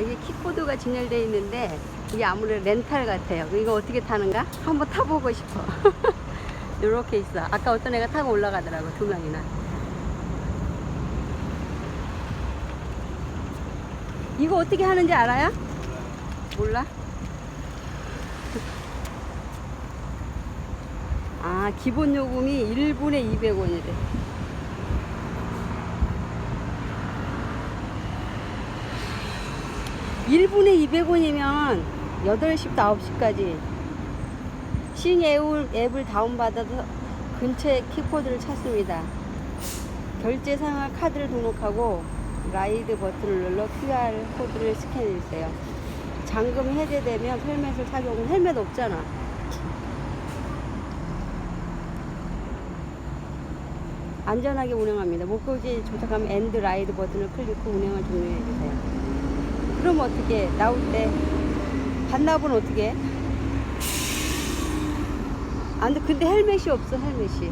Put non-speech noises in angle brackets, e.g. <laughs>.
여기 킥보드가 진열되어 있는데 이게 아무래도 렌탈 같아요. 이거 어떻게 타는가? 한번 타보고 싶어. <laughs> 이렇게 있어. 아까 어떤 애가 타고 올라가더라고 두 명이나. 이거 어떻게 하는지 알아요? 몰라? <laughs> 아 기본 요금이 1분에 200원이래. 일분에 200원이면 8시부터 9시까지 신 앱을, 앱을 다운받아서 근처에 킥보드를 찾습니다. 결제 상할 카드를 등록하고 라이드 버튼을 눌러 QR 코드를 스캔해 주세요. 잔금이 해제되면 헬멧을 착용. 헬멧 없잖아. 안전하게 운행합니다. 목적지 도착하면 엔드 라이드 버튼을 클릭 후 운행을 종료해 주세요. 그럼 어떻게 나올 때 반납은 어떻게 해? 안 돼. 근데 헬멧이 없어 헬멧이.